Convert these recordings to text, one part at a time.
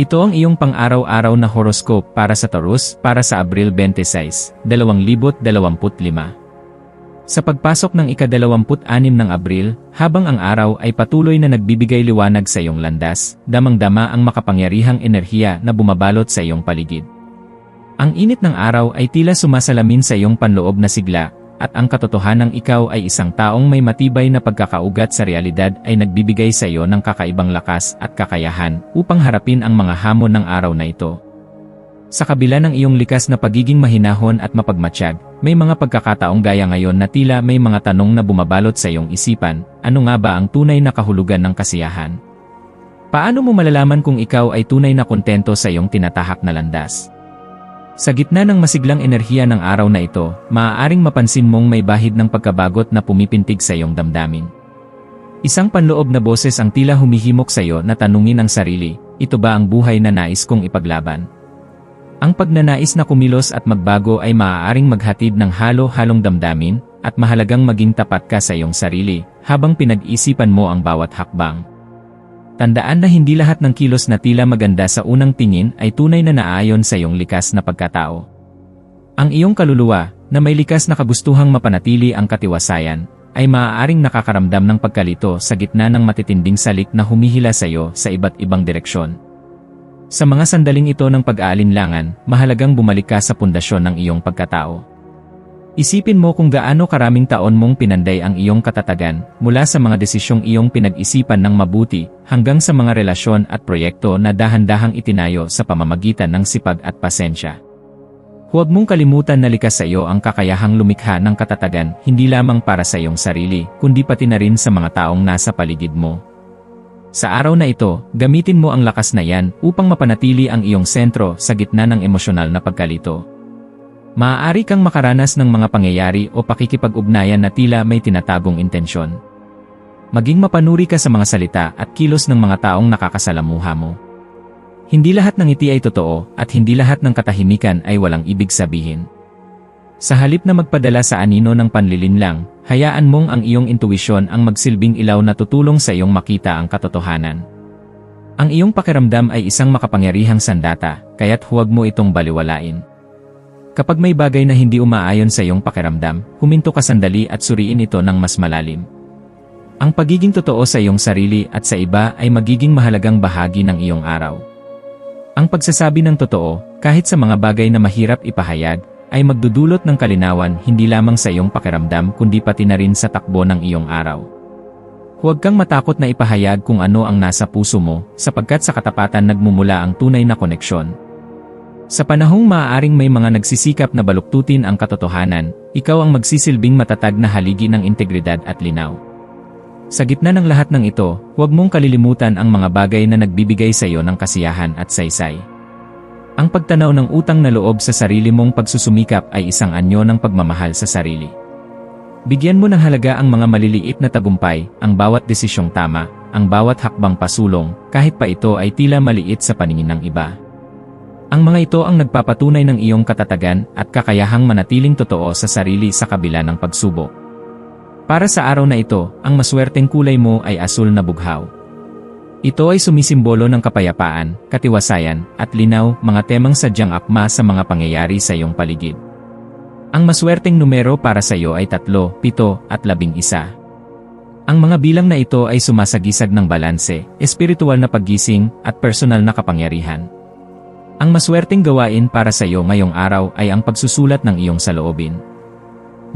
Ito ang iyong pang-araw-araw na horoscope para sa Taurus para sa Abril 26, 2025. Sa pagpasok ng ika-26 ng Abril, habang ang araw ay patuloy na nagbibigay liwanag sa iyong landas, damang-dama ang makapangyarihang enerhiya na bumabalot sa iyong paligid. Ang init ng araw ay tila sumasalamin sa iyong panloob na sigla, at ang katotohanang ikaw ay isang taong may matibay na pagkakaugat sa realidad ay nagbibigay sa iyo ng kakaibang lakas at kakayahan upang harapin ang mga hamon ng araw na ito. Sa kabila ng iyong likas na pagiging mahinahon at mapagmatsyag, may mga pagkakataong gaya ngayon na tila may mga tanong na bumabalot sa iyong isipan, ano nga ba ang tunay na kahulugan ng kasiyahan? Paano mo malalaman kung ikaw ay tunay na kontento sa iyong tinatahak na landas? Sa gitna ng masiglang enerhiya ng araw na ito, maaaring mapansin mong may bahid ng pagkabagot na pumipintig sa iyong damdamin. Isang panloob na boses ang tila humihimok sa iyo na tanungin ang sarili, ito ba ang buhay na nais kong ipaglaban? Ang pagnanais na kumilos at magbago ay maaaring maghatid ng halo-halong damdamin, at mahalagang maging tapat ka sa iyong sarili, habang pinag-isipan mo ang bawat hakbang. Tandaan na hindi lahat ng kilos na tila maganda sa unang tingin ay tunay na naayon sa iyong likas na pagkatao. Ang iyong kaluluwa, na may likas na kagustuhang mapanatili ang katiwasayan, ay maaaring nakakaramdam ng pagkalito sa gitna ng matitinding salik na humihila sa iyo sa iba't ibang direksyon. Sa mga sandaling ito ng pag-aalinlangan, mahalagang bumalik ka sa pundasyon ng iyong pagkatao. Isipin mo kung gaano karaming taon mong pinanday ang iyong katatagan, mula sa mga desisyong iyong pinag-isipan ng mabuti, hanggang sa mga relasyon at proyekto na dahan-dahang itinayo sa pamamagitan ng sipag at pasensya. Huwag mong kalimutan na likas sa iyo ang kakayahang lumikha ng katatagan hindi lamang para sa iyong sarili, kundi pati na rin sa mga taong nasa paligid mo. Sa araw na ito, gamitin mo ang lakas na yan upang mapanatili ang iyong sentro sa gitna ng emosyonal na pagkalito. Maaari kang makaranas ng mga pangyayari o pakikipag-ugnayan na tila may tinatagong intensyon. Maging mapanuri ka sa mga salita at kilos ng mga taong nakakasalamuha mo. Hindi lahat ng ngiti ay totoo at hindi lahat ng katahimikan ay walang ibig sabihin. Sa halip na magpadala sa anino ng panlilinlang, hayaan mong ang iyong intuwisyon ang magsilbing ilaw na tutulong sa iyong makita ang katotohanan. Ang iyong pakiramdam ay isang makapangyarihang sandata, kaya't huwag mo itong baliwalain. Kapag may bagay na hindi umaayon sa iyong pakiramdam, huminto ka sandali at suriin ito ng mas malalim. Ang pagiging totoo sa iyong sarili at sa iba ay magiging mahalagang bahagi ng iyong araw. Ang pagsasabi ng totoo, kahit sa mga bagay na mahirap ipahayag, ay magdudulot ng kalinawan hindi lamang sa iyong pakiramdam kundi pati na rin sa takbo ng iyong araw. Huwag kang matakot na ipahayag kung ano ang nasa puso mo, sapagkat sa katapatan nagmumula ang tunay na koneksyon, sa panahong maaaring may mga nagsisikap na baluktutin ang katotohanan, ikaw ang magsisilbing matatag na haligi ng integridad at linaw. Sa gitna ng lahat ng ito, huwag mong kalilimutan ang mga bagay na nagbibigay sa iyo ng kasiyahan at saysay. Ang pagtanaw ng utang na loob sa sarili mong pagsusumikap ay isang anyo ng pagmamahal sa sarili. Bigyan mo ng halaga ang mga maliliit na tagumpay, ang bawat desisyong tama, ang bawat hakbang pasulong, kahit pa ito ay tila maliit sa paningin ng iba. Ang mga ito ang nagpapatunay ng iyong katatagan at kakayahang manatiling totoo sa sarili sa kabila ng pagsubok. Para sa araw na ito, ang maswerteng kulay mo ay asul na bughaw. Ito ay sumisimbolo ng kapayapaan, katiwasayan, at linaw, mga temang sadyang akma sa mga pangyayari sa iyong paligid. Ang maswerteng numero para sa iyo ay 3, 7, at 11. Ang mga bilang na ito ay sumasagisag ng balanse, espiritual na paggising, at personal na kapangyarihan. Ang maswerteng gawain para sa iyo ngayong araw ay ang pagsusulat ng iyong saloobin.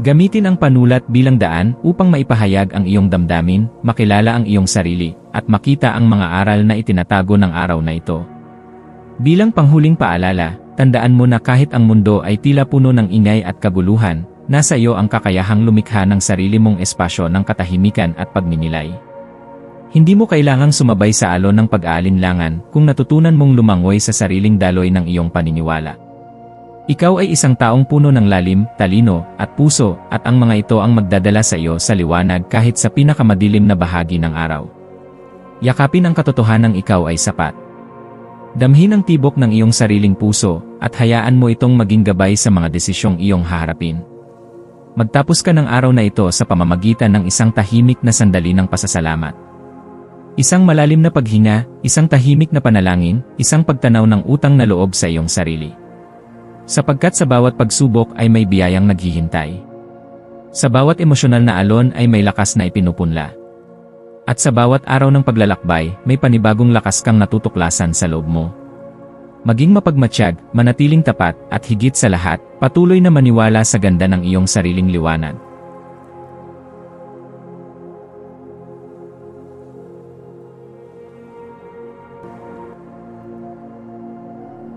Gamitin ang panulat bilang daan upang maipahayag ang iyong damdamin, makilala ang iyong sarili, at makita ang mga aral na itinatago ng araw na ito. Bilang panghuling paalala, tandaan mo na kahit ang mundo ay tila puno ng ingay at kaguluhan, nasa iyo ang kakayahang lumikha ng sarili mong espasyo ng katahimikan at pagninilay. Hindi mo kailangang sumabay sa alon ng pag-aalinlangan kung natutunan mong lumangoy sa sariling daloy ng iyong paniniwala. Ikaw ay isang taong puno ng lalim, talino, at puso, at ang mga ito ang magdadala sa iyo sa liwanag kahit sa pinakamadilim na bahagi ng araw. Yakapin ang katotohanang ikaw ay sapat. Damhin ang tibok ng iyong sariling puso, at hayaan mo itong maging gabay sa mga desisyong iyong haharapin. Magtapos ka ng araw na ito sa pamamagitan ng isang tahimik na sandali ng pasasalamat. Isang malalim na paghinga, isang tahimik na panalangin, isang pagtanaw ng utang na loob sa iyong sarili. Sapagkat sa bawat pagsubok ay may biyayang naghihintay. Sa bawat emosyonal na alon ay may lakas na ipinupunla. At sa bawat araw ng paglalakbay, may panibagong lakas kang natutuklasan sa loob mo. Maging mapagmatsyag, manatiling tapat, at higit sa lahat, patuloy na maniwala sa ganda ng iyong sariling liwanag.